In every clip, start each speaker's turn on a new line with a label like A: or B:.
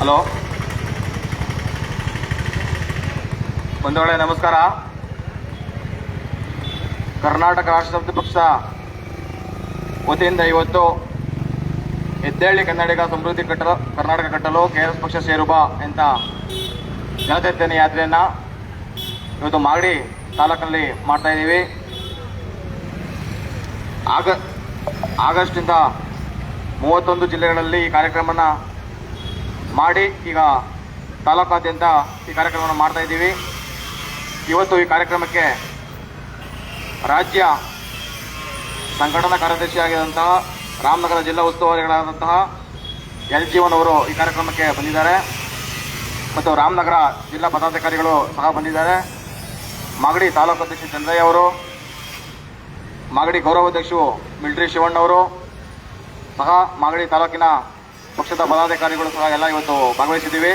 A: Hello. ಬಂಧುಗಳೇ, ನಮಸ್ಕಾರ. ಕರ್ನಾಟಕ ರಾಷ್ಟ್ರ ಸಮಿತಿ ಪಕ್ಷ ವತಿಯಿಂದ ಇವತ್ತು ಎದ್ದೇಳಿ ಕನ್ನಡಿಗ ಸಮೃದ್ಧಿ ಕಟ್ಟಲು, ಕರ್ನಾಟಕ ಕಟ್ಟಲು ಕೆ ಎಸ್ ಪಕ್ಷ ಸೇರುಬ ಅಂತ ಜನಚೈತನ್ಯ ಯಾತ್ರೆಯನ್ನು ಇವತ್ತು ಮಾಗಡಿ ತಾಲೂಕಲ್ಲಿ ಮಾಡ್ತಾ ಇದ್ದೀವಿ. ಆಗ ಆಗಸ್ಟಿಂದ ಮೂವತ್ತೊಂದು ಜಿಲ್ಲೆಗಳಲ್ಲಿ ಈ ಕಾರ್ಯಕ್ರಮನ ಮಾಡಿ ಈಗ ತಾಲೂಕಾದ್ಯಂತ ಈ ಕಾರ್ಯಕ್ರಮವನ್ನು ಮಾಡ್ತಾ ಇದ್ದೀವಿ. ಇವತ್ತು ಈ ಕಾರ್ಯಕ್ರಮಕ್ಕೆ ರಾಜ್ಯ ಸಂಘಟನಾ ಕಾರ್ಯದರ್ಶಿಯಾಗಿರುವಂತಹ ರಾಮನಗರ ಜಿಲ್ಲಾ ಉಸ್ತುವಾರಿಗಳಾದಂತಹ ಎಲ್ ಜೀವನ್ ಅವರು ಈ ಕಾರ್ಯಕ್ರಮಕ್ಕೆ ಬಂದಿದ್ದಾರೆ. ಮತ್ತು ರಾಮನಗರ ಜಿಲ್ಲಾ ಪದಾಧಿಕಾರಿಗಳು ಸಹ ಬಂದಿದ್ದಾರೆ. ಮಾಗಡಿ ತಾಲೂಕು ಅಧ್ಯಕ್ಷ ಚಂದ್ರಯ್ಯ ಅವರು, ಮಾಗಡಿ ಗೌರವಾಧ್ಯಕ್ಷರು ಮಿಲ್ಟ್ರಿ ಶಿವಣ್ಣವರು ಸಹ ಮಾಗಡಿ ತಾಲೂಕಿನ ಪಕ್ಷದ ಪದಾಧಿಕಾರಿಗಳು ಸಹ ಎಲ್ಲ ಇವತ್ತು ಭಾಗವಹಿಸಿದ್ದೀವಿ.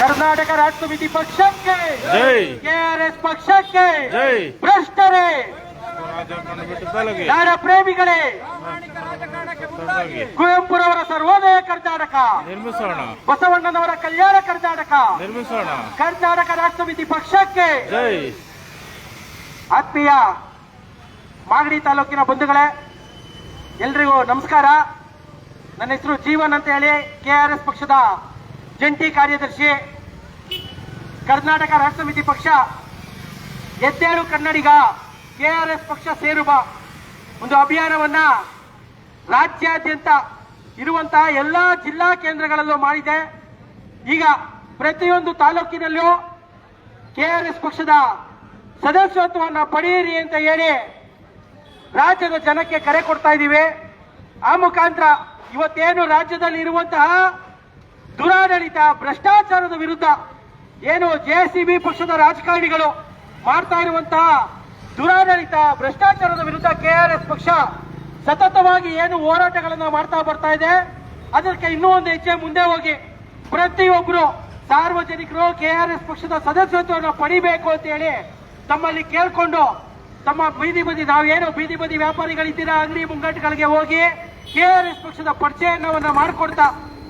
B: ಕರ್ನಾಟಕ ರಾಜ್ಯಮಿತಿ ಸಮಿತಿ ಪಕ್ಷಕ್ಕೆ
C: ಜೈ.
B: ಕೆಆರ್ಎಸ್ ಪಕ್ಷಕ್ಕೆ
C: ಜೈ.
B: ಭ್ರಷ್ಟರೇ ನಾಡ ಪ್ರೇಮಿಗಳೇ. ಕುವೆಂಪುರವರ ಸರ್ವೋದಯ ಕರ್ನಾಟಕ
C: ನಿರ್ಮಿಸೋಣ.
B: ಬಸವಣ್ಣನವರ ಕಲ್ಯಾಣ ಕರ್ನಾಟಕ
C: ನಿರ್ಮಿಸೋಣ.
B: ಕರ್ನಾಟಕ ಸಮಿತಿ ಪಕ್ಷಕ್ಕೆ
C: ಜೈ.
B: ಆತ್ಮೀಯ ಮಾಗಡಿ ತಾಲೂಕಿನ ಬಂಧುಗಳೇ, ಎಲ್ರಿಗೂ ನಮಸ್ಕಾರ. ನನ್ನ ಹೆಸರು ಜೀವನ್ ಅಂತ ಹೇಳಿ ಕೆಆರ್ಎಸ್ ಪಕ್ಷದ ಜಂಟಿ ಕಾರ್ಯದರ್ಶಿ, ಕರ್ನಾಟಕ ರಾಷ್ಟ್ರ ಸಮಿತಿ ಪಕ್ಷ, ಎದ್ದೇಳು ಕನ್ನಡಿಗ ಕೆಆರ್ಎಸ್ ಪಕ್ಷ ಸೇರುವ ಒಂದು ಅಭಿಯಾನವನ್ನ ರಾಜ್ಯಾದ್ಯಂತ ಇರುವಂತಹ ಎಲ್ಲಾ ಜಿಲ್ಲಾ ಕೇಂದ್ರಗಳಲ್ಲೂ ಮಾಡಿದೆ. ಈಗ ಪ್ರತಿಯೊಂದು ತಾಲೂಕಿನಲ್ಲೂ ಕೆಆರ್ಎಸ್ ಪಕ್ಷದ ಸದಸ್ಯತ್ವವನ್ನು ಪಡೆಯಿರಿ ಅಂತ ಹೇಳಿ ರಾಜ್ಯದ ಜನಕ್ಕೆ ಕರೆ ಕೊಡ್ತಾ ಇದ್ದೀವಿ. ಆ ಮುಖಾಂತರ ಇವತ್ತೇನು ರಾಜ್ಯದಲ್ಲಿ ಇರುವಂತಹ ದುರಾಡಳಿತ, ಭ್ರಷ್ಟಾಚಾರದ ವಿರುದ್ಧ ಏನು ಜೆಸಿಬಿ ಪಕ್ಷದ ರಾಜಕಾರಣಿಗಳು ಮಾಡ್ತಾ ಇರುವಂತಹ ದುರಾಡಳಿತ, ಭ್ರಷ್ಟಾಚಾರದ ವಿರುದ್ಧ ಕೆಆರ್ಎಸ್ ಪಕ್ಷ ಸತತವಾಗಿ ಏನು ಹೋರಾಟಗಳನ್ನು ಮಾಡ್ತಾ ಬರ್ತಾ ಇದೆ. ಅದಕ್ಕೆ ಇನ್ನೂ ಒಂದು ಹೆಜ್ಜೆ ಮುಂದೆ ಹೋಗಿ ಪ್ರತಿಯೊಬ್ಬರು ಸಾರ್ವಜನಿಕರು ಕೆಆರ್ಎಸ್ ಪಕ್ಷದ ಸದಸ್ಯತ್ವವನ್ನು ಪಡಿಬೇಕು ಅಂತ ಹೇಳಿ ತಮ್ಮಲ್ಲಿ ಕೇಳ್ಕೊಂಡು ತಮ್ಮ ಬೀದಿ ಬದಿ ನಾವೇನು ಬೀದಿ ಬದಿ ವ್ಯಾಪಾರಿಗಳಿದ್ದೀರಾ, ಅಂಗಡಿ ಮುಂಗಟ್ಟುಗಳಿಗೆ ಹೋಗಿ ಕೆ ಆರ್ ಎಸ್ ಪಕ್ಷದ ಪರಿಚಯವನ್ನು ಮಾಡಿಕೊಡ್ತಾ,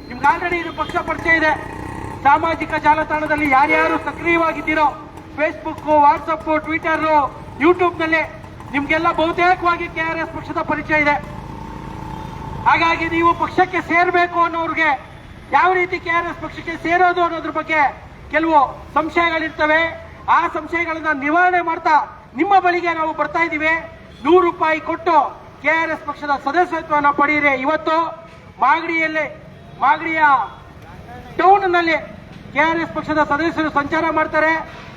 B: ನಿಮ್ಗೆ ಆಲ್ರೆಡಿ ಇದು ಪಕ್ಷ ಪರಿಚಯ ಇದೆ. ಸಾಮಾಜಿಕ ಜಾಲತಾಣದಲ್ಲಿ ಯಾರ್ಯಾರು ಸಕ್ರಿಯವಾಗಿದ್ದೀರೋ ಫೇಸ್ಬುಕ್ ವಾಟ್ಸಪ್ ಟ್ವಿಟರ್ ಯೂಟ್ಯೂಬ್ನಲ್ಲಿ ನಿಮ್ಗೆಲ್ಲ ಬಹುತೇಕವಾಗಿ ಎಸ್ ಪಕ್ಷದ ಪರಿಚಯ ಇದೆ. ಹಾಗಾಗಿ ನೀವು ಪಕ್ಷಕ್ಕೆ ಸೇರಬೇಕು ಅನ್ನೋರಿಗೆ ಯಾವ ರೀತಿ ಕೆ ಆರ್ ಎಸ್ ಪಕ್ಷಕ್ಕೆ ಸೇರೋದು ಅನ್ನೋದ್ರ ಬಗ್ಗೆ ಕೆಲವು ಸಂಶಯಗಳಿರ್ತವೆ. ಆ ಸಂಶಯಗಳನ್ನ ನಿವಾರಣೆ ಮಾಡ್ತಾ ನಿಮ್ಮ ಬಳಿಗೆ ನಾವು ಬರ್ತಾ ಇದ್ದೀವಿ. ನೂರು ರೂಪಾಯಿ ಕೊಟ್ಟು ಕೆ ಆರ್ ಎಸ್ ಪಕ್ಷದ ಸದಸ್ಯತ್ವವನ್ನು ಪಡೆಯಿರಿ. ಇವತ್ತು ಮಾಗಡಿಯಲ್ಲಿ, ಮಾಗಡಿಯ ಟೌನ್ನಲ್ಲಿ ಕೆ ಆರ್ ಎಸ್ ಪಕ್ಷದ ಸದಸ್ಯರು ಸಂಚಾರ ಮಾಡ್ತಾರೆ.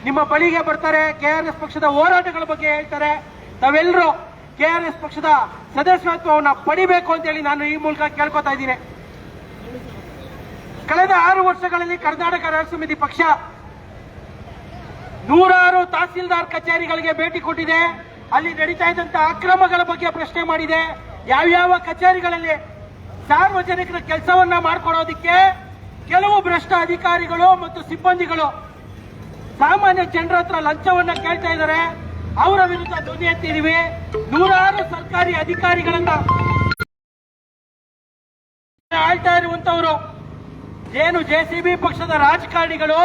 B: ನಿಮ್ಮ ಬಳಿಗೆ ಬರ್ತಾರೆ. ಕೆ ಆರ್ ಎಸ್ ಪಕ್ಷದ ಹೋರಾಟಗಳ ಬಗ್ಗೆ ಹೇಳ್ತಾರೆ. ತಾವೆಲ್ಲರೂ ಎಸ್ ಪಕ್ಷದ ಸದಸ್ಯತ್ವವನ್ನು ಪಡಿಬೇಕು ಅಂತ ಹೇಳಿ ನಾನು ಈ ಮೂಲಕ ಕೇಳ್ಕೊತಾ ಇದ್ದೀನಿ. ಕಳೆದ ಆರು ವರ್ಷಗಳಲ್ಲಿ ಕರ್ನಾಟಕ ರಾಜ್ಯ ಸಮಿತಿ ಪಕ್ಷ ನೂರಾರು ತಹಸೀಲ್ದಾರ್ ಕಚೇರಿಗಳಿಗೆ ಭೇಟಿ ಕೊಟ್ಟಿದೆ. ಅಲ್ಲಿ ನಡೀತಾ ಇದ್ದಂತ ಅಕ್ರಮಗಳ ಬಗ್ಗೆ ಪ್ರಶ್ನೆ ಮಾಡಿದೆ. ಯಾವ್ಯಾವ ಕಚೇರಿಗಳಲ್ಲಿ ಸಾರ್ವಜನಿಕರ ಕೆಲಸವನ್ನ ಮಾಡ್ಕೊಡೋದಿಕ್ಕೆ ಕೆಲವು ಭ್ರಷ್ಟ ಅಧಿಕಾರಿಗಳು ಮತ್ತು ಸಿಬ್ಬಂದಿಗಳು ಸಾಮಾನ್ಯ ಜನರ ಹತ್ರ ಲಂಚವನ್ನ ಕೇಳ್ತಾ ಇದ್ದಾರೆ. ಅವರ ವಿರುದ್ಧ ಧ್ವನಿ ಎತ್ತಿದೀವಿ ನೂರಾರು ಸರ್ಕಾರಿ ಅಧಿಕಾರಿಗಳನ್ನ ಆಳ್ತಾ ಇರುವಂತವರು ಏನು ಜೆಸಿಬಿ ಪಕ್ಷದ ರಾಜಕಾರಣಿಗಳು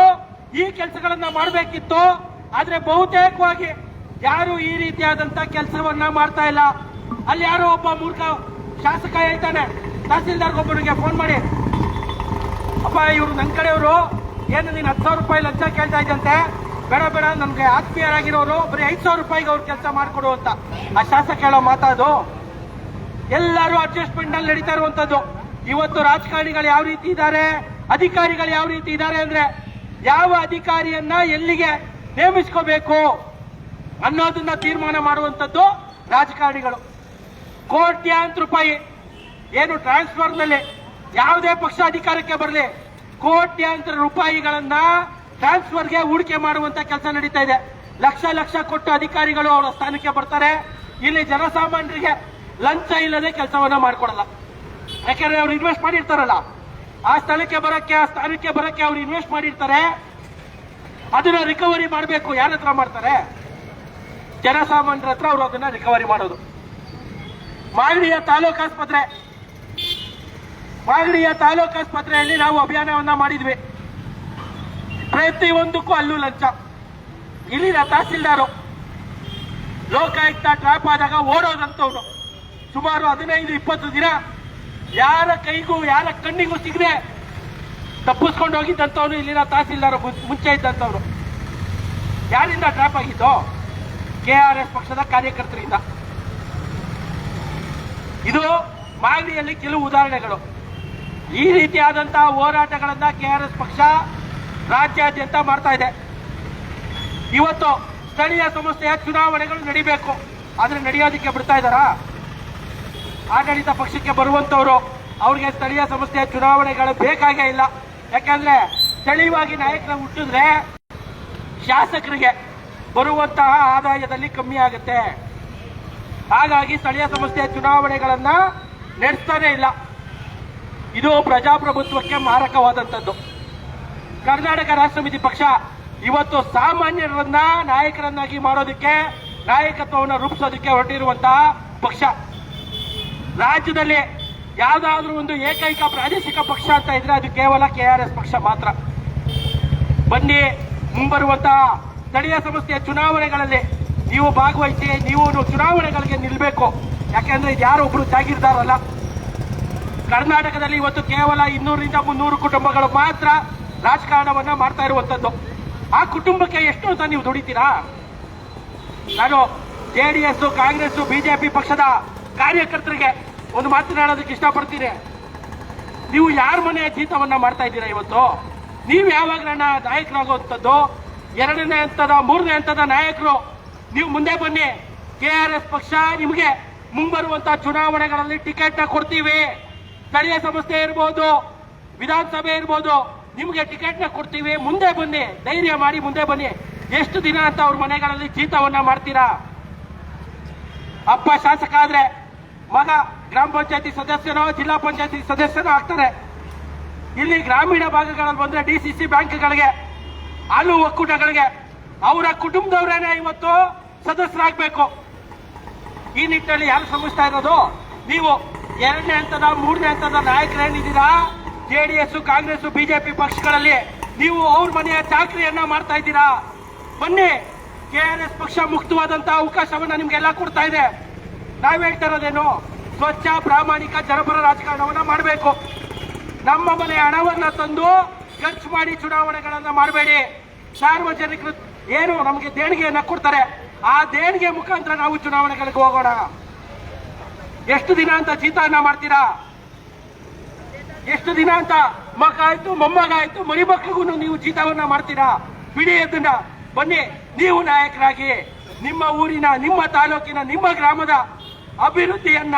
B: ಈ ಕೆಲಸಗಳನ್ನ ಮಾಡಬೇಕಿತ್ತು, ಆದ್ರೆ ಬಹುತೇಕವಾಗಿ ಯಾರು ಈ ರೀತಿಯಾದಂತ ಕೆಲಸವನ್ನ ಮಾಡ್ತಾ ಇಲ್ಲ. ಅಲ್ಲಿ ಯಾರೋ ಒಬ್ಬ ಮೂರ್ಖ ಶಾಸಕ ಹೇಳ್ತಾನೆ ತಹಸೀಲ್ದಾರ್ ಒಬ್ಬನಿಗೆ ಫೋನ್ ಮಾಡಿ, ಅಪ್ಪ, ಇವ್ರು ನನ್ನ ಕಡೆಯವರು, ಏನು ನೀನು ಹತ್ತು ಸಾವಿರ ರೂಪಾಯಿ ಲಂಚ ಕೇಳ್ತಾ ಇದ್ದಂತೆ ಬೇಡ ಬೇಡ, ನಮ್ಗೆ ಆತ್ಮೀಯರಾಗಿರೋರು ಬರೀ ಐದು ಸಾವಿರ ರೂಪಾಯಿಗೆ ಅವ್ರು ಕೆಲಸ ಮಾಡ್ಕೊಡು ಅಂತ. ಆ ಶಾಸಕ ಹೇಳೋ ಮಾತಾದು, ಎಲ್ಲರೂ ಅಡ್ಜಸ್ಟ್ಮೆಂಟ್ನಲ್ಲಿ ನಡೀತಾ ಇರುವಂತದ್ದು. ಇವತ್ತು ರಾಜಕಾರಣಿಗಳು ಯಾವ ರೀತಿ ಇದ್ದಾರೆ, ಅಧಿಕಾರಿಗಳು ಯಾವ ರೀತಿ ಇದ್ದಾರೆ ಅಂದ್ರೆ ಯಾವ ಅಧಿಕಾರಿಯನ್ನ ಎಲ್ಲಿಗೆ ನೇಮಿಸ್ಕೋಬೇಕು ಅನ್ನೋದನ್ನ ತೀರ್ಮಾನ ಮಾಡುವಂಥದ್ದು ರಾಜಕಾರಣಿಗಳು. ಕೋಟ್ಯಾಂತರ ರೂಪಾಯಿ ಏನು ಟ್ರಾನ್ಸ್ಫರ್ನಲ್ಲಿ ಯಾವುದೇ ಪಕ್ಷ ಅಧಿಕಾರಕ್ಕೆ ಬರಲಿ, ಕೋಟ್ಯಾಂತರ ರೂಪಾಯಿಗಳನ್ನ ಟ್ರಾನ್ಸ್ಫರ್ಗೆ ಹೂಡಿಕೆ ಮಾಡುವಂತ ಕೆಲಸ ನಡೀತಾ ಇದೆ. ಲಕ್ಷ ಲಕ್ಷ ಕೊಟ್ಟು ಅಧಿಕಾರಿಗಳು ಅವರ ಸ್ಥಾನಕ್ಕೆ ಬರ್ತಾರೆ. ಇಲ್ಲಿ ಜನಸಾಮಾನ್ಯರಿಗೆ ಲಂಚ ಇಲ್ಲದೆ ಕೆಲಸವನ್ನ ಮಾಡ್ಕೊಡಲ್ಲ. ಯಾಕಂದ್ರೆ ಅವ್ರು ಇನ್ವೆಸ್ಟ್ ಮಾಡಿರ್ತಾರಲ್ಲ. ಆ ಸ್ಥಳಕ್ಕೆ ಬರಕ್ಕೆ, ಆ ಸ್ಥಾನಕ್ಕೆ ಬರಕ್ಕೆ ಅವ್ರು ಇನ್ವೆಸ್ಟ್ ಮಾಡಿರ್ತಾರೆ. ಅದನ್ನ ರಿಕವರಿ ಮಾಡಬೇಕು. ಯಾರ ಹತ್ರ ಮಾಡ್ತಾರೆ? ಜನಸಾಮಾನ್ಯರ ಹತ್ರ ಅವರು ಅದನ್ನ ರಿಕವರಿ ಮಾಡೋದು. ಮಾಗಡಿಯ ತಾಲೂಕು ಆಸ್ಪತ್ರೆ. ಮಾಗಡಿಯ ತಾಲೂಕು ಆಸ್ಪತ್ರೆಯಲ್ಲಿ ನಾವು ಅಭಿಯಾನವನ್ನ ಮಾಡಿದ್ವಿ. ಪ್ರತಿಯೊಂದಕ್ಕೂ ಅಲ್ಲೂ ಲಂಚ. ಇಲ್ಲಿನ ತಹಸೀಲ್ದಾರು, ಲೋಕಾಯುಕ್ತ ಟ್ರಾಪ್ ಆದಾಗ ಓಡೋದಂತವ್ರು. ಸುಮಾರು ಹದಿನೈದು, ಇಪ್ಪತ್ತು ದಿನ ಯಾರ ಕೈಗೂ, ಯಾರ ಕಣ್ಣಿಗೂ ಸಿಗದೆ ತಪ್ಪಿಸ್ಕೊಂಡು ಹೋಗಿದ್ದಂಥವ್ರು ಇಲ್ಲಿನ ತಹಸೀಲ್ದಾರ ಮುಂಚೆ ಇದ್ದಂಥವ್ರು. ಯಾರಿಂದ ಟ್ರ್ಯಾಪ್ ಆಗಿದ್ದು ಕೆ ಆರ್ ಎಸ್ ಪಕ್ಷದ ಕಾರ್ಯಕರ್ತರಿಂದ. ಇದು ಮಾಗಡಿಯಲ್ಲಿ ಕೆಲವು ಉದಾಹರಣೆಗಳು. ಈ ರೀತಿಯಾದಂತಹ ಹೋರಾಟಗಳನ್ನ ಕೆ ಆರ್ ಎಸ್ ಪಕ್ಷ ರಾಜ್ಯಾದ್ಯಂತ ಮಾಡ್ತಾ ಇದೆ. ಇವತ್ತು ಸ್ಥಳೀಯ ಸಂಸ್ಥೆಯ ಚುನಾವಣೆಗಳು ನಡಿಬೇಕು. ಆದ್ರೆ ನಡೆಯೋದಕ್ಕೆ ಬಿಡ್ತಾ ಇದ್ದಾರಾ? ಆಡಳಿತ ಪಕ್ಷಕ್ಕೆ ಬರುವಂತವರು ಅವ್ರಿಗೆ ಸ್ಥಳೀಯ ಸಂಸ್ಥೆಯ ಚುನಾವಣೆಗಳು ಬೇಕಾಗೇ ಇಲ್ಲ. ಯಾಕಂದ್ರೆ ಸ್ಥಳೀಯವಾಗಿ ನಾಯಕರ ಹುಟ್ಟಿದ್ರೆ ಶಾಸಕರಿಗೆ ಬರುವಂತಹ ಆದಾಯದಲ್ಲಿ ಕಮ್ಮಿ ಆಗುತ್ತೆ. ಹಾಗಾಗಿ ಸ್ಥಳೀಯ ಸಂಸ್ಥೆಯ ಚುನಾವಣೆಗಳನ್ನ ನಡೆಸ್ತಾನೆ ಇಲ್ಲ. ಇದು ಪ್ರಜಾಪ್ರಭುತ್ವಕ್ಕೆ ಮಾರಕವಾದಂಥದ್ದು. ಕರ್ನಾಟಕ ರಾಷ್ಟ್ರ ಸಮಿತಿ ಪಕ್ಷ ಇವತ್ತು ಸಾಮಾನ್ಯರನ್ನ ನಾಯಕರನ್ನಾಗಿ ಮಾಡೋದಕ್ಕೆ ನಾಯಕತ್ವವನ್ನು ರೂಪಿಸೋದಕ್ಕೆ ಹೊರಟಿರುವಂತಹ ಪಕ್ಷ. ರಾಜ್ಯದಲ್ಲಿ ಯಾವುದಾದ್ರೂ ಒಂದು ಏಕೈಕ ಪ್ರಾದೇಶಿಕ ಪಕ್ಷ ಅಂತ ಇದ್ರೆ ಅದು ಕೇವಲ ಕೆ ಆರ್ ಎಸ್ ಪಕ್ಷ ಮಾತ್ರ. ಬನ್ನಿ ಮುಂಬರುವಂತಹ ಸ್ಥಳೀಯ ಸಂಸ್ಥೆಯ ಚುನಾವಣೆಗಳಲ್ಲಿ ನೀವು ಭಾಗವಹಿಸಿ, ನೀವು ಚುನಾವಣೆಗಳಿಗೆ ನಿಲ್ಬೇಕು. ಯಾಕೆಂದ್ರೆ ಇದು ಯಾರು ಒಬ್ರು ಜಾಗೀರ್ದಾರಲ್ಲ ಕರ್ನಾಟಕದಲ್ಲಿ ಇವತ್ತು ಕೇವಲ ಇನ್ನೂರಿಂದ ಮುನ್ನೂರು ಕುಟುಂಬಗಳು ಮಾತ್ರ ರಾಜಕಾರಣವನ್ನ ಮಾಡ್ತಾ ಇರುವಂತದ್ದು. ಆ ಕುಟುಂಬಕ್ಕೆ ಎಷ್ಟು ಅಂತ ನೀವು ದುಡಿತೀರಾ? ನಾನು ಜೆಡಿಎಸ್ ಕಾಂಗ್ರೆಸ್ ಬಿಜೆಪಿ ಪಕ್ಷದ ಕಾರ್ಯಕರ್ತರಿಗೆ ಒಂದು ಮಾತನಾಡೋದಕ್ಕೆ ಇಷ್ಟಪಡ್ತೀನಿ. ನೀವು ಯಾರ ಮನೆಯ ಜೀತವನ್ನ ಮಾಡ್ತಾ ಇದ್ದೀರಾ ಇವತ್ತು? ನೀವು ಯಾವಾಗ ನನ್ನ ನಾಯಕರಾಗುವಂಥದ್ದು, ಎರಡನೇ ಹಂತದ, ಮೂರನೇ ಹಂತದ ನಾಯಕರು. ನೀವು ಮುಂದೆ ಬನ್ನಿ. ಕೆ ಆರ್ ಎಸ್ ಪಕ್ಷ ನಿಮಗೆ ಮುಂಬರುವಂತಹ ಚುನಾವಣೆಗಳಲ್ಲಿ ಟಿಕೆಟ್ ಕೊಡ್ತೀವಿ. ಸ್ಥಳೀಯ ಸಂಸ್ಥೆ ಇರ್ಬೋದು, ವಿಧಾನಸಭೆ ಇರ್ಬೋದು, ನಿಮಗೆ ಟಿಕೆಟ್ನ ಕೊಡ್ತೀವಿ. ಮುಂದೆ ಬನ್ನಿ. ಧೈರ್ಯ ಮಾಡಿ ಮುಂದೆ ಬನ್ನಿ. ಎಷ್ಟು ದಿನ ಅಂತ ಅವ್ರ ಮನೆಗಳಲ್ಲಿ ಜೀತವನ್ನ ಮಾಡ್ತೀರಾ? ಅಪ್ಪ ಶಾಸಕ ಆದ್ರೆ ಮಗ ಗ್ರಾಮ ಪಂಚಾಯತಿ ಸದಸ್ಯನೋ ಜಿಲ್ಲಾ ಪಂಚಾಯತಿ ಸದಸ್ಯನೋ ಆಗ್ತಾರೆ. ಇಲ್ಲಿ ಗ್ರಾಮೀಣ ಭಾಗಗಳಲ್ಲಿ ಬಂದ್ರೆ ಡಿ ಸಿ ಸಿ ಬ್ಯಾಂಕ್ಗಳಿಗೆ ಹಾಲು ಒಕ್ಕೂಟಗಳಿಗೆ, ಅವರ ಕುಟುಂಬದವರೇನೆ ಇವತ್ತು ಸದಸ್ಯರಾಗಬೇಕು. ಈ ನಿಟ್ಟಿನಲ್ಲಿ ಯಾರು ಶ್ರಮಿಸ್ತಾ ಇರೋದು? ನೀವು ಎರಡನೇ ಹಂತದ, ಮೂರನೇ ಹಂತದ ನಾಯಕರೇನಿದ್ದೀರಾ? J D S, Congress BJP ಪಕ್ಷಗಳಲ್ಲಿ ನೀವು ಅವ್ರ ಮನೆಯ ಚಾಕರಿಯನ್ನ ಮಾಡ್ತಾ ಇದ್ದೀರಾ? ಬನ್ನಿ, ಕೆ ಆರ್ ಎಸ್ ಪಕ್ಷ ಮುಕ್ತವಾದಂತಹ ಅವಕಾಶವನ್ನ ನಿಮ್ಗೆಲ್ಲ ಕೊಡ್ತಾ ಇದೆ. ನಾವ್ ಹೇಳ್ತಾ ಇರೋದೇನು? ಸ್ವಚ್ಛ, ಪ್ರಾಮಾಣಿಕ ಜನಪರ ರಾಜಕಾರಣವನ್ನ ಮಾಡಬೇಕು. ನಮ್ಮ ಮನೆ ಹಣವನ್ನ ತಂದು ಖರ್ಚು ಮಾಡಿ ಚುನಾವಣೆಗಳನ್ನು ಮಾಡಬೇಡಿ. ಸಾರ್ವಜನಿಕರು ಏನು ನಮಗೆ ದೇಣಿಗೆಯನ್ನ ಕೊಡ್ತಾರೆ. ಆ ದೇಣಿಗೆ ಮುಖಾಂತರ ನಾವು ಚುನಾವಣೆಗಳಿಗೆ ಹೋಗೋಣ. ಎಷ್ಟು ದಿನ ಅಂತ ಚಿಂತನ ಮಾಡ್ತೀರಾ? ಎಷ್ಟು ದಿನ ಅಂತ ಮಗ ಆಯ್ತು, ಮೊಮ್ಮಗ ಆಯ್ತು, ಮರಿ ಮಕ್ಳಿಗೂ ನೀವು ಜೀತವನ್ನ ಮಾಡ್ತೀರಾ? ಬಿಡಿ ಅದನ್ನ ಬನ್ನಿ, ನೀವು ನಾಯಕರಾಗಿ. ನಿಮ್ಮ ಊರಿನ, ನಿಮ್ಮ ತಾಲೂಕಿನ, ನಿಮ್ಮ ಗ್ರಾಮದ ಅಭಿವೃದ್ಧಿಯನ್ನ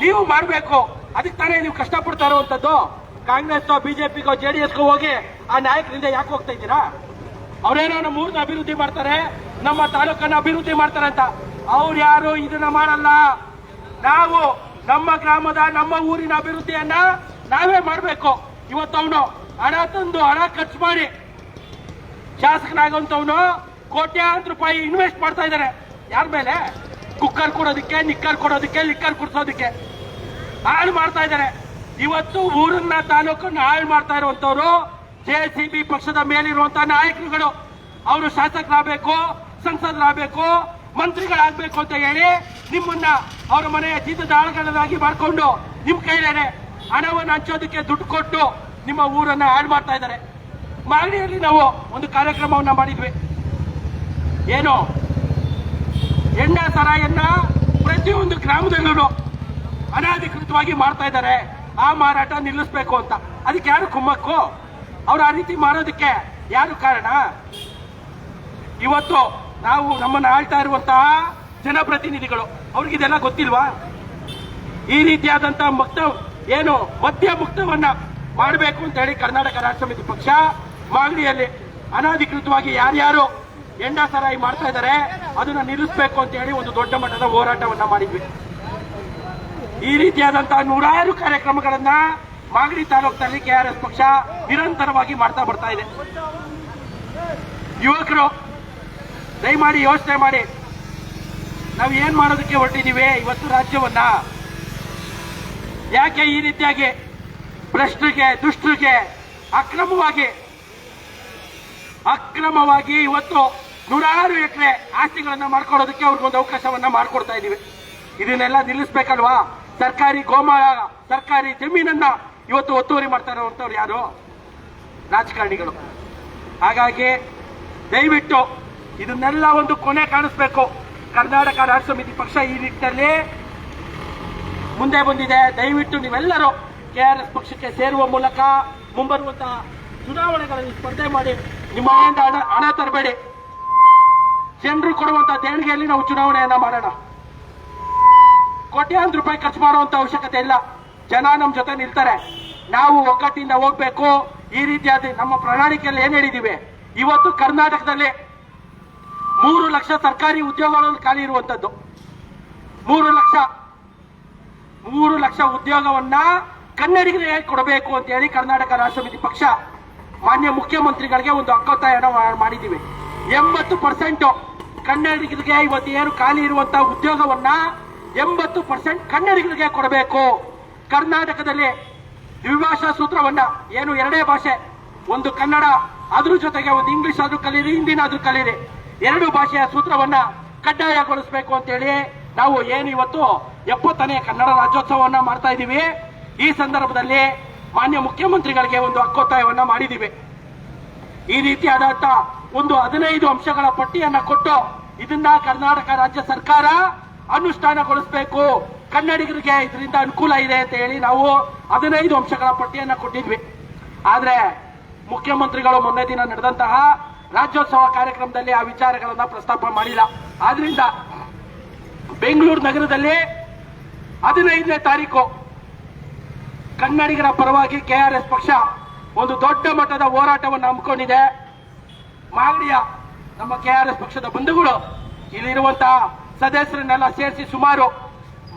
B: ನೀವು ಮಾಡಬೇಕು. ಅದಕ್ಕೆ ತಾನೇ ನೀವು ಕಷ್ಟಪಡ್ತಾ ಇರುವಂತದ್ದು. ಕಾಂಗ್ರೆಸ್ ಬಿಜೆಪಿಗೋ, ಜೆಡಿಎಸ್ಗೋ ಹೋಗಿ ಆ ನಾಯಕರಿಂದ ಯಾಕೆ ಹೋಗ್ತಾ ಇದ್ದೀರಾ? ಅವರೇನೋ ನಮ್ಮ ಊರಿನ ಅಭಿವೃದ್ಧಿ ಮಾಡ್ತಾರೆ, ನಮ್ಮ ತಾಲೂಕನ್ನ ಅಭಿವೃದ್ಧಿ ಮಾಡ್ತಾರೆ ಅಂತ. ಅವ್ರು ಯಾರು? ಇದನ್ನ ಮಾಡಲ್ಲ. ನಾವು ನಮ್ಮ ಗ್ರಾಮದ, ನಮ್ಮ ಊರಿನ ಅಭಿವೃದ್ಧಿಯನ್ನ ನಾವೇ ಮಾಡಬೇಕು. ಇವತ್ತು ಹಣ ತಂದು, ಹಣ ಖರ್ಚು ಮಾಡಿ ಶಾಸಕನಾಗಂತವನು ಕೋಟ್ಯಾಂತರ ರೂಪಾಯಿ ಇನ್ವೆಸ್ಟ್ ಮಾಡ್ತಾ ಇದ್ದಾರೆ. ಯಾರ ಮೇಲೆ? ಕುಕ್ಕರ್ ಕೊಡೋದಕ್ಕೆ, ನಿಕ್ಕರ್ ಕೊಡೋದಕ್ಕೆ, ಲಿಕ್ಕರ್ ಕುಡಿಸೋದಕ್ಕೆ. ಹಾಳು ಮಾಡ್ತಾ ಇದ್ದಾರೆ. ಇವತ್ತು ಊರನ್ನ ತಾಲೂಕನ್ನ ಹಾಳು ಮಾಡ್ತಾ ಇರುವಂತವ್ರು ಜೆ ಸಿ ಬಿ ಪಕ್ಷದ ಮೇಲಿರುವಂತಹ ನಾಯಕರುಗಳು. ಅವರು ಶಾಸಕರಾಗಬೇಕು, ಸಂಸದರಾಗಬೇಕು, ಮಂತ್ರಿಗಳಾಗಬೇಕು ಅಂತ ಹೇಳಿ ನಿಮ್ಮನ್ನ ಅವರ ಮನೆಯ ಜೀತದ ಆಳುಗಳನ್ನಾಗಿ ಮಾಡಿಕೊಂಡು ನಿಮ್ ಕೈಲೇನೆ ಹಣವನ್ನು ಹಂಚೋದಕ್ಕೆ ದುಡ್ಡು ಕೊಟ್ಟು ನಿಮ್ಮ ಊರನ್ನ ಹಾಳು ಮಾಡ್ತಾ ಇದ್ದಾರೆ. ಮಾಗಡಿಯಲ್ಲಿ ನಾವು ಒಂದು ಕಾರ್ಯಕ್ರಮವನ್ನ ಮಾಡಿದ್ವಿ. ಏನು? ಎಣ್ಣ ಸರಾಯನ್ನ ಪ್ರತಿಯೊಂದು ಗ್ರಾಮದಲ್ಲೂ ಅನಧಿಕೃತವಾಗಿ ಮಾಡ್ತಾ ಇದ್ದಾರೆ. ಆ ಮಾರಾಟ ನಿಲ್ಲಿಸಬೇಕು ಅಂತ. ಅದಕ್ಕೆ ಯಾರು ಕುಮ್ಮಕ್ಕು? ಅವ್ರು ಆ ರೀತಿ ಮಾಡೋದಕ್ಕೆ ಯಾರು ಕಾರಣ? ಇವತ್ತು ನಾವು ನಮ್ಮನ್ನ ಆಳ್ತಾ ಇರುವಂತಹ ಜನಪ್ರತಿನಿಧಿಗಳು. ಅವ್ರಿಗೆ ಇದೆಲ್ಲ ಗೊತ್ತಿಲ್ವಾ? ಈ ರೀತಿಯಾದಂತಹ ಮುಕ್ತ ಏನು ಮದ್ಯ ಮುಕ್ತವನ್ನ ಮಾಡಬೇಕು ಅಂತ ಹೇಳಿ ಕರ್ನಾಟಕ ರಾಷ್ಟ್ರ ಸಮಿತಿ ಪಕ್ಷ ಮಾಗಡಿಯಲ್ಲಿ ಅನಧಿಕೃತವಾಗಿ ಯಾರ್ಯಾರು ಎಂಡ ಸರಾಯಿ ಮಾಡ್ತಾ ಇದ್ದಾರೆ. ಅದನ್ನ ನಿಲ್ಲಿಸಬೇಕು ಅಂತ ಹೇಳಿ ಒಂದು ದೊಡ್ಡ ಮಟ್ಟದ ಹೋರಾಟವನ್ನ ಮಾಡಿದ್ವಿ. ಈ ರೀತಿಯಾದಂತಹ ನೂರಾರು ಕಾರ್ಯಕ್ರಮಗಳನ್ನ ಮಾಗಡಿ ತಾಲೂಕಿನಲ್ಲಿ ಕೆಆರ್ಎಸ್ ಪಕ್ಷ ನಿರಂತರವಾಗಿ ಮಾಡ್ತಾ ಬರ್ತಾ ಇದೆ. ಯುವಕರು, ದಯಮಾಡಿ ಯೋಚನೆ ಮಾಡಿ. ನಾವು ಏನ್ ಮಾಡೋದಕ್ಕೆ ಹೊರಟಿದ್ದೀವಿ ಇವತ್ತು ರಾಜ್ಯವನ್ನ? ಯಾಕೆ ಈ ರೀತಿಯಾಗಿ ಭ್ರಷ್ಟರಿಗೆ, ದುಷ್ಟರಿಗೆ ಅಕ್ರಮವಾಗಿ ಅಕ್ರಮವಾಗಿ ಇವತ್ತು ನೂರಾರು ಎಕರೆ ಆಸ್ತಿಗಳನ್ನ ಅವ್ರಿಗೆ ಒಂದು ಅವಕಾಶವನ್ನ ಮಾಡ್ಕೊಡ್ತಾ ಇದೀವಿ ಇದನ್ನೆಲ್ಲ ನಿಲ್ಲಿಸ್ಬೇಕಲ್ವಾ? ಸರ್ಕಾರಿ ಗೋಮಾಳ, ಸರ್ಕಾರಿ ಜಮೀನನ್ನ ಇವತ್ತು ಒತ್ತುವರಿ ಮಾಡ್ತಾ ಇರುವಂತವ್ರು ಯಾರು? ರಾಜಕಾರಣಿಗಳು. ಹಾಗಾಗಿ ದಯವಿಟ್ಟು ಇದನ್ನೆಲ್ಲ ಒಂದು ಕೊನೆ ಕಾಣಿಸ್ಬೇಕು. ಕರ್ನಾಟಕ ರಾಜ್ಯ ಸಮಿತಿ ಪಕ್ಷ ಈ ನಿಟ್ಟಿನಲ್ಲಿ ಮುಂದೆ ಬಂದಿದೆ. ದಯವಿಟ್ಟು ನೀವೆಲ್ಲರೂ ಕೆ ಆರ್ ಎಸ್ ಪಕ್ಷಕ್ಕೆ ಸೇರುವ ಮೂಲಕ ಮುಂಬರುವಂತಹ ಚುನಾವಣೆಗಳಲ್ಲಿ ಸ್ಪರ್ಧೆ ಮಾಡಿ, ನಿಮ್ಮ ಹಣ ತರಬೇಡಿ. ಜನರು ಕೊಡುವಂತ ದೇಣಿಗೆಯಲ್ಲಿ ನಾವು ಚುನಾವಣೆಯನ್ನ ಮಾಡೋಣ. ಕೋಟ್ಯಾಂತರ ರೂಪಾಯಿ ಖರ್ಚು ಮಾಡುವಂತ ಅವಶ್ಯಕತೆ ಇಲ್ಲ. ಜನ ನಮ್ಮ ಜೊತೆ ನಿಲ್ತಾರೆ. ನಾವು ಒಗ್ಗಟ್ಟಿಂದ ಹೋಗ್ಬೇಕು. ಈ ರೀತಿಯಾದ ನಮ್ಮ ಪ್ರಣಾಳಿಕೆಯಲ್ಲಿ ಏನ್ ಹೇಳಿದೀವಿ? ಇವತ್ತು ಕರ್ನಾಟಕದಲ್ಲಿ ಮೂರು ಲಕ್ಷ ಸರ್ಕಾರಿ ಉದ್ಯೋಗಗಳನ್ನು ಖಾಲಿ ಇರುವಂತದ್ದು. ಮೂರು ಲಕ್ಷ. ಮೂರು ಲಕ್ಷ ಉದ್ಯೋಗವನ್ನ ಕನ್ನಡಿಗರಿಗೆ ಕೊಡಬೇಕು ಅಂತ ಹೇಳಿ ಕರ್ನಾಟಕ ರಾಷ್ಟ್ರ ಪಕ್ಷ ಮಾನ್ಯ ಮುಖ್ಯಮಂತ್ರಿಗಳಿಗೆ ಒಂದು ಹಕ್ಕೊತ್ತಾಯನ ಮಾ- ಮಾಡಿದ್ದೀವಿ. ಎಂಬತ್ತು ಪರ್ಸೆಂಟ್ ಕನ್ನಡಿಗರಿಗೆ ಇವತ್ತು ಏನು ಖಾಲಿ ಇರುವಂತಹ ಉದ್ಯೋಗವನ್ನ ಎಂಬತ್ತು ಪರ್ಸೆಂಟ್ ಕನ್ನಡಿಗರಿಗೆ ಕೊಡಬೇಕು. ಕರ್ನಾಟಕದಲ್ಲಿ ದ್ವಿಭಾಷಾ ಸೂತ್ರವನ್ನ ಏನು ಎರಡೇ ಭಾಷೆ, ಒಂದು ಕನ್ನಡ, ಅದ್ರ ಜೊತೆಗೆ ಒಂದು ಇಂಗ್ಲಿಷ್ ಆದ್ರೂ ಕಲೀರಿ ಹಿಂದಿನಾದ್ರೂ ಕಲೀರಿ. ಎರಡು ಭಾಷೆಯ ಸೂತ್ರವನ್ನ ಕಡ್ಡಾಯಗೊಳಿಸಬೇಕು ಅಂತೇಳಿ ನಾವು ಏನು ಇವತ್ತು ಎಪ್ಪತ್ತನೇ ಕನ್ನಡ ರಾಜ್ಯೋತ್ಸವವನ್ನ ಮಾಡ್ತಾ ಇದ್ದೀವಿ. ಈ ಸಂದರ್ಭದಲ್ಲಿ ಮಾನ್ಯ ಮುಖ್ಯಮಂತ್ರಿಗಳಿಗೆ ಒಂದು ಹಕ್ಕೊತ್ತಾಯವನ್ನ ಮಾಡಿದ್ದೀವಿ. ಈ ರೀತಿಯಾದಂತ ಒಂದು ಹದಿನೈದು ಅಂಶಗಳ ಪಟ್ಟಿಯನ್ನ ಕೊಟ್ಟು ಇದನ್ನ ಕರ್ನಾಟಕ ರಾಜ್ಯ ಸರ್ಕಾರ ಅನುಷ್ಠಾನಗೊಳಿಸಬೇಕು. ಕನ್ನಡಿಗರಿಗೆ ಇದರಿಂದ ಅನುಕೂಲ ಇದೆ ಅಂತ ಹೇಳಿ ನಾವು ಹದಿನೈದು ಅಂಶಗಳ ಪಟ್ಟಿಯನ್ನ ಕೊಟ್ಟಿದ್ವಿ. ಆದ್ರೆ ಮುಖ್ಯಮಂತ್ರಿಗಳು ಮೊನ್ನೆ ದಿನ ನಡೆದಂತಹ ರಾಜ್ಯೋತ್ಸವ ಕಾರ್ಯಕ್ರಮದಲ್ಲಿ ಆ ವಿಚಾರಗಳನ್ನ ಪ್ರಸ್ತಾಪ ಮಾಡಿಲ್ಲ. ಆದ್ರಿಂದ ಬೆಂಗಳೂರು ನಗರದಲ್ಲಿ ಹದಿನೈದನೇ ತಾರೀಕು ಕನ್ನಡಿಗರ ಪರವಾಗಿ ಕೆಆರ್ಎಸ್ ಪಕ್ಷ ಒಂದು ದೊಡ್ಡ ಮಟ್ಟದ ಹೋರಾಟವನ್ನು ಹಮ್ಮಿಕೊಂಡಿದೆ. ಮಾಗಡಿಯ ನಮ್ಮ ಕೆ ಆರ್ ಎಸ್ ಪಕ್ಷದ ಬಂಧುಗಳು ಇಲ್ಲಿರುವಂತಹ ಸದಸ್ಯರನ್ನೆಲ್ಲ ಸೇರಿಸಿ ಸುಮಾರು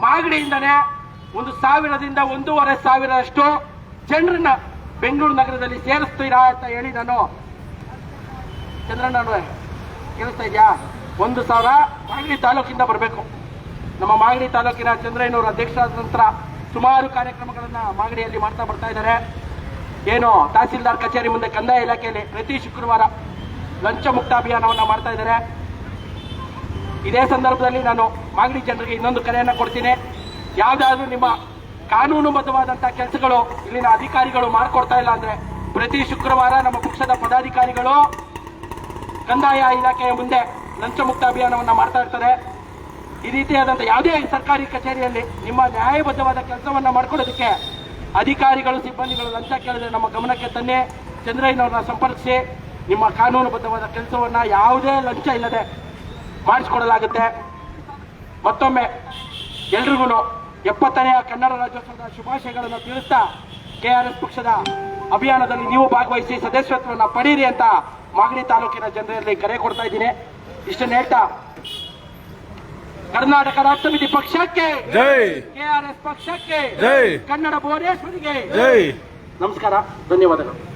B: ಮಾಗಡಿಯಿಂದನೇ ಒಂದು ಸಾವಿರದಿಂದ ಒಂದೂವರೆ ಸಾವಿರದಷ್ಟು ಜನರನ್ನ ಬೆಂಗಳೂರು ನಗರದಲ್ಲಿ ಸೇರಿಸ್ತೀರಾ ಅಂತ ಹೇಳಿ ನಾನು ಚಂದ್ರಣ್ಣ ಕೇಳಿಸ್ತಾ ಇದೆಯಾ? ಒಂದು ಸಾವಿರ ಮಾಗಡಿ ತಾಲೂಕಿಂದ ಬರಬೇಕು. ನಮ್ಮ ಮಾಗಡಿ ತಾಲೂಕಿನ ಚಂದ್ರಯ್ಯನವರು ಅಧ್ಯಕ್ಷರಾದ ನಂತರ ಸುಮಾರು ಕಾರ್ಯಕ್ರಮಗಳನ್ನು ಮಾಗಡಿಯಲ್ಲಿ ಮಾಡ್ತಾ ಬರ್ತಾ ಇದ್ದಾರೆ. ಏನು ತಹಸೀಲ್ದಾರ್ ಕಚೇರಿ ಮುಂದೆ ಕಂದಾಯ ಇಲಾಖೆಯಲ್ಲಿ ಪ್ರತಿ ಶುಕ್ರವಾರ ಲಂಚ ಮುಕ್ತ ಅಭಿಯಾನವನ್ನ ಮಾಡ್ತಾ ಇದ್ದಾರೆ. ಇದೇ ಸಂದರ್ಭದಲ್ಲಿ ನಾನು ಮಾಗಡಿ ಜನರಿಗೆ ಇನ್ನೊಂದು ಕರೆಯನ್ನ ಕೊಡ್ತೀನಿ. ಯಾವುದಾದ್ರೂ ನಿಮ್ಮ ಕಾನೂನುಬದ್ಧವಾದಂಥ ಕೆಲಸಗಳು ಇಲ್ಲಿನ ಅಧಿಕಾರಿಗಳು ಮಾಡ್ಕೊಡ್ತಾ ಇಲ್ಲ ಅಂದ್ರೆ ಪ್ರತಿ ಶುಕ್ರವಾರ ನಮ್ಮ ಪಕ್ಷದ ಪದಾಧಿಕಾರಿಗಳು ಕಂದಾಯ ಇಲಾಖೆಯ ಮುಂದೆ ಲಂಚ ಮುಕ್ತ ಅಭಿಯಾನವನ್ನ ಮಾಡ್ತಾ ಇರ್ತಾರೆ. ಈ ರೀತಿಯಾದಂಥ ಯಾವುದೇ ಸರ್ಕಾರಿ ಕಚೇರಿಯಲ್ಲಿ ನಿಮ್ಮ ನ್ಯಾಯಬದ್ಧವಾದ ಕೆಲಸವನ್ನ ಮಾಡ್ಕೊಳ್ಳೋದಕ್ಕೆ ಅಧಿಕಾರಿಗಳು ಸಿಬ್ಬಂದಿಗಳು ಲಂಚ ಕೇಳಿದ್ರೆ ನಮ್ಮ ಗಮನಕ್ಕೆ ತನ್ನೇ ಚಂದ್ರಯ್ಯನವ್ರನ್ನ ಸಂಪರ್ಕಿಸಿ, ನಿಮ್ಮ ಕಾನೂನುಬದ್ಧವಾದ ಕೆಲಸವನ್ನು ಯಾವುದೇ ಲಂಚ ಇಲ್ಲದೆ ಮಾಡಿಸ್ಕೊಡಲಾಗುತ್ತೆ. ಮತ್ತೊಮ್ಮೆ ಎಲ್ರಿಗೂ ಎಪ್ಪತ್ತನೆಯ ಕನ್ನಡ ರಾಜ್ಯೋತ್ಸವದ ಶುಭಾಶಯಗಳನ್ನು ತಿಳಿಸ್ತಾ ಎಸ್ ಪಕ್ಷದ ಅಭಿಯಾನದಲ್ಲಿ ನೀವು ಭಾಗವಹಿಸಿ ಸದಸ್ಯತ್ವವನ್ನು ಪಡೀರಿ ಅಂತ ಮಾಗಡಿ ತಾಲೂಕಿನ ಜನರಲ್ಲಿ ಕರೆ ಕೊಡ್ತಾ ಇದ್ದೀನಿ. ಇಷ್ಟನ್ನು ಹೇಳ್ತಾ ಕರ್ನಾಟಕ ರಾಷ್ಟ್ರ ಸಮಿತಿ ಪಕ್ಷಕ್ಕೆ
C: ಜೈ.
B: ಕೆಆರ್ಎಸ್ ಪಕ್ಷಕ್ಕೆ
C: ಜೈ.
B: ಕನ್ನಡ ಭುವನೇಶ್ವರಿಗೆ
C: ಜೈ.
B: ನಮಸ್ಕಾರ ಧನ್ಯವಾದಗಳು.